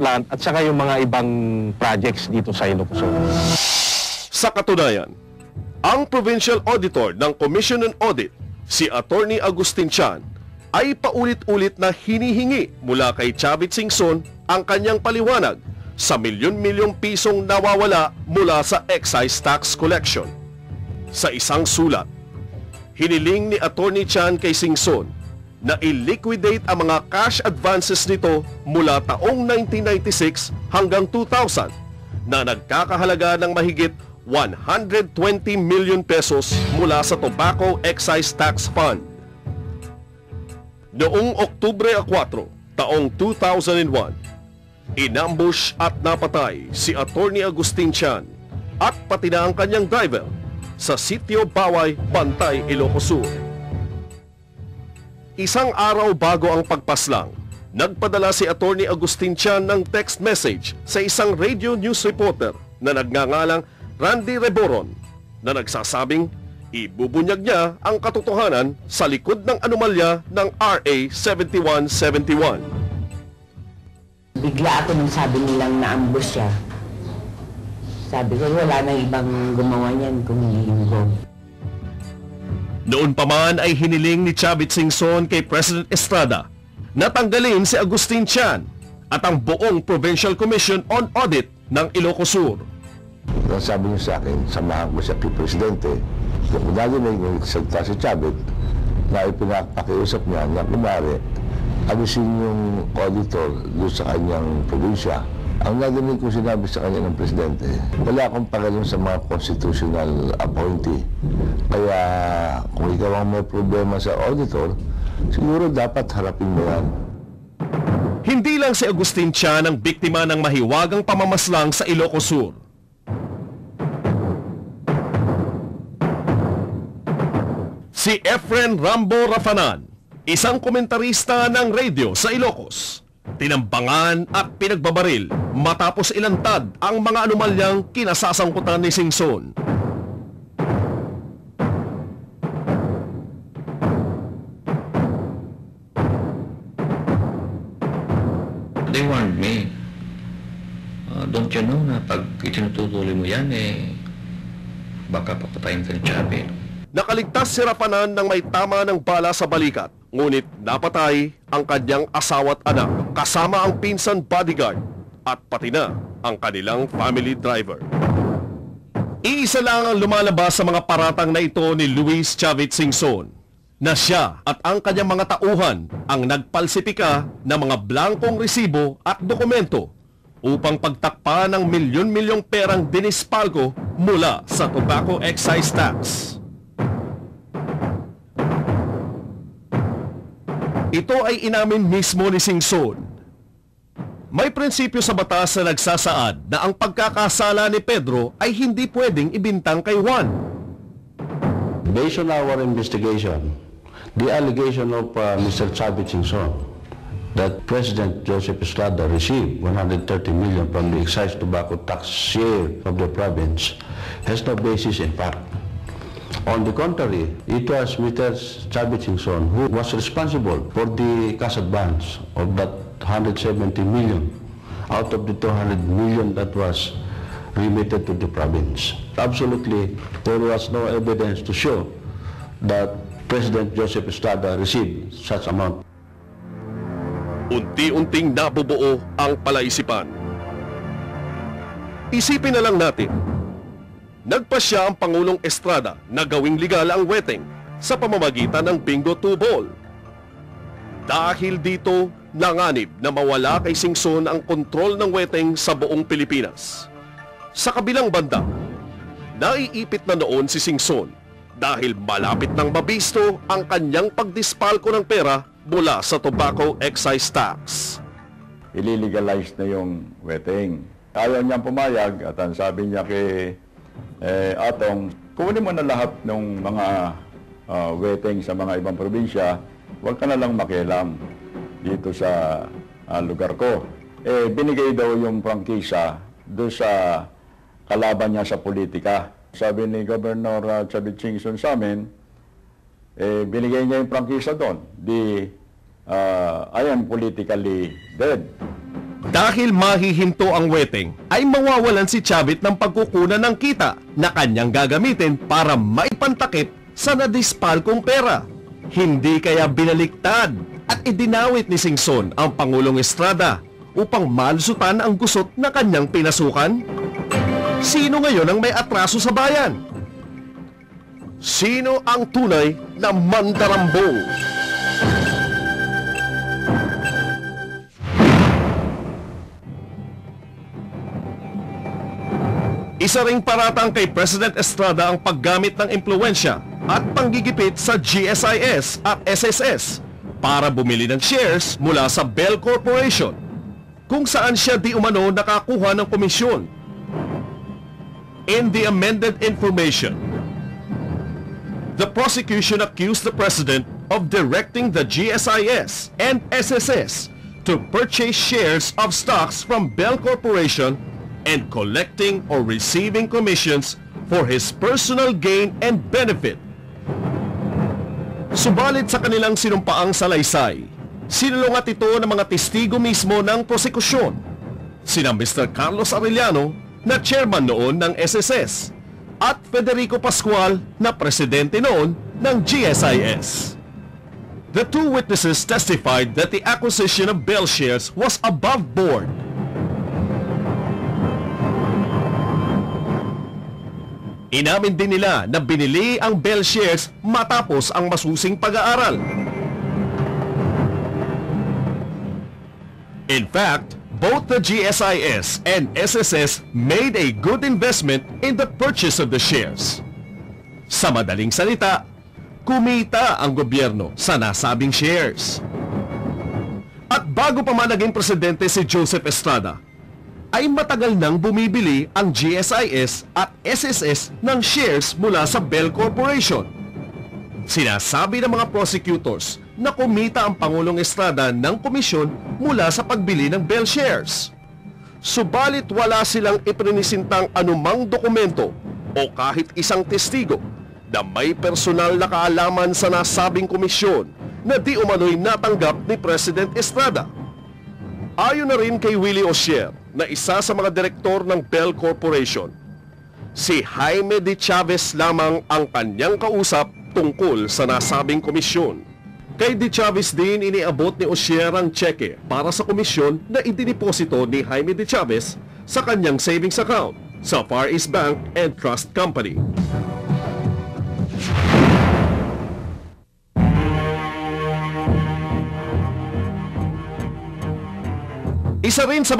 plant at saka yung mga ibang projects dito sa Ilocos Sur. Sa katunayan, ang Provincial Auditor ng Commission on Audit, si Attorney Agustin Chan, ay paulit-ulit na hinihingi mula kay Chavit Singson ang kanyang paliwanag sa milyon-milyong pisong nawawala mula sa excise tax collection. Sa isang sulat, hiniling ni Attorney Chan kay Singson na i-liquidate ang mga cash advances nito mula taong 1996 hanggang 2000 na nagkakahalaga ng mahigit 120 million pesos mula sa Tobacco Excise Tax Fund. Noong Oktubre 4, taong 2001, inambush at napatay si Attorney Agustin Chan at pati na ang kanyang driver sa Sitio Baway, Bantay, Ilocos Sur. Isang araw bago ang pagpaslang, nagpadala si Attorney Agustin Chan ng text message sa isang radio news reporter na nagngangalang Randy Reboron na nagsasabing ibubunyag niya ang katotohanan sa likod ng anomalya ng RA 7171. Bigla ako nung sabi nilang na-ambush siya. Sabi ko, wala na ibang gumawa niyan kung hindi yung. Noon pa man ay hiniling ni Chavit Singson kay President Estrada na tanggalin si Agustin Chan at ang buong Provincial Commission on Audit ng Ilocos Sur. Ang sabi niyo sa akin, samahan ko siya kay Presidente. Kung narinig yung salita si Chavit, na ipinapakiusap niya na kumari, alisin yung auditor doon sa kanyang probinsya. Ang narinig ko sinabi sa kanya ng Presidente, wala akong pagaling sa mga constitutional appointee. Kaya kung ikaw ang may problema sa auditor, siguro dapat harapin mo yan. Hindi lang si Agustin Chan ang biktima ng mahiwagang pamamaslang sa Ilocos Sur. Si Efren Rambo Rafanan, isang komentarista ng radio sa Ilocos. Tinambangan at pinagbabaril matapos ilantad ang mga anomalyang kinasasangkutan ni Singson. They warned me. Uh, don't you know na pag itinututuloy mo yan, eh, baka papatayin ka ni Chavez. Nakaligtas si Rafanan ng may tama ng bala sa balikat, ngunit napatay ang kanyang asawa't anak kasama ang pinsan bodyguard at pati na ang kanilang family driver. Iisa lang ang lumalabas sa mga paratang na ito ni Luis Chavez Singson na siya at ang kanyang mga tauhan ang nagpalsipika ng mga blankong resibo at dokumento upang pagtakpa ng milyon-milyong perang dinispalko mula sa tobacco excise tax. Ito ay inamin mismo ni Singson. May prinsipyo sa batas na nagsasaad na ang pagkakasala ni Pedro ay hindi pwedeng ibintang kay Juan. Based on our investigation, the allegation of uh, Mr. Chavit Singson that President Joseph Estrada received 130 million from the excise tobacco tax share of the province has no basis in fact. On the contrary, it was Mr. Chavit Singson who was responsible for the cash advance of that 170 million out of the 200 million that was remitted to the province. Absolutely, there was no evidence to show that President Joseph Estrada received such amount. Unti-unting nabubuo ang palaisipan. Isipin na lang natin, nagpasya ang Pangulong Estrada na gawing legal ang wedding sa pamamagitan ng Bingo 2 Ball. Dahil dito, nanganib na mawala kay Singson ang kontrol ng wedding sa buong Pilipinas. Sa kabilang banda, naiipit na noon si Singson dahil malapit nang mabisto ang kanyang pagdispalko ng pera mula sa tobacco excise tax. ililegalize na yung wedding. Ayaw niyang pumayag at ang sabi niya kay eh, Atong, kunin mo na lahat ng mga uh, wedding sa mga ibang probinsya, huwag ka na lang makialam dito sa ah, lugar ko. Eh, binigay daw yung prangkisa doon sa kalaban niya sa politika. Sabi ni Governor uh, Chavit Singson sa amin, eh, binigay niya yung prangkisa doon. Di, uh, I am politically dead. Dahil mahihinto ang weteng, ay mawawalan si Chavit ng pagkukunan ng kita na kanyang gagamitin para maipantakip sa nadispal kong pera. Hindi kaya binaliktad at idinawit ni Singson ang Pangulong Estrada upang malusutan ang gusot na kanyang pinasukan? Sino ngayon ang may atraso sa bayan? Sino ang tunay na mandarambong? Isa ring paratang kay President Estrada ang paggamit ng impluensya at panggigipit sa GSIS at SSS para bumili ng shares mula sa Bell Corporation kung saan siya di umano nakakuha ng komisyon. In the amended information, the prosecution accused the President of directing the GSIS and SSS to purchase shares of stocks from Bell Corporation and collecting or receiving commissions for his personal gain and benefit. Subalit sa kanilang sinumpaang salaysay, sinulungat ito ng mga testigo mismo ng prosekusyon. Sina Mr. Carlos Arellano na chairman noon ng SSS at Federico Pascual na presidente noon ng GSIS. The two witnesses testified that the acquisition of Bell shares was above board Inamin din nila na binili ang Bell shares matapos ang masusing pag-aaral. In fact, both the GSIS and SSS made a good investment in the purchase of the shares. Sa madaling salita, kumita ang gobyerno sa nasabing shares. At bago pa man naging presidente si Joseph Estrada, ay matagal nang bumibili ang GSIS at SSS ng shares mula sa Bell Corporation. Sinasabi ng mga prosecutors na kumita ang Pangulong Estrada ng komisyon mula sa pagbili ng Bell shares. Subalit wala silang iprinisintang anumang dokumento o kahit isang testigo na may personal na kaalaman sa nasabing komisyon na di umano'y natanggap ni President Estrada. Ayon na rin kay Willie Osier na isa sa mga direktor ng Bell Corporation, si Jaime de Chavez lamang ang kanyang kausap tungkol sa nasabing komisyon. Kay de Chavez din iniabot ni Osier ang cheque para sa komisyon na idiniposito ni Jaime de Chavez sa kanyang savings account sa Far East Bank and Trust Company. Isa rin sa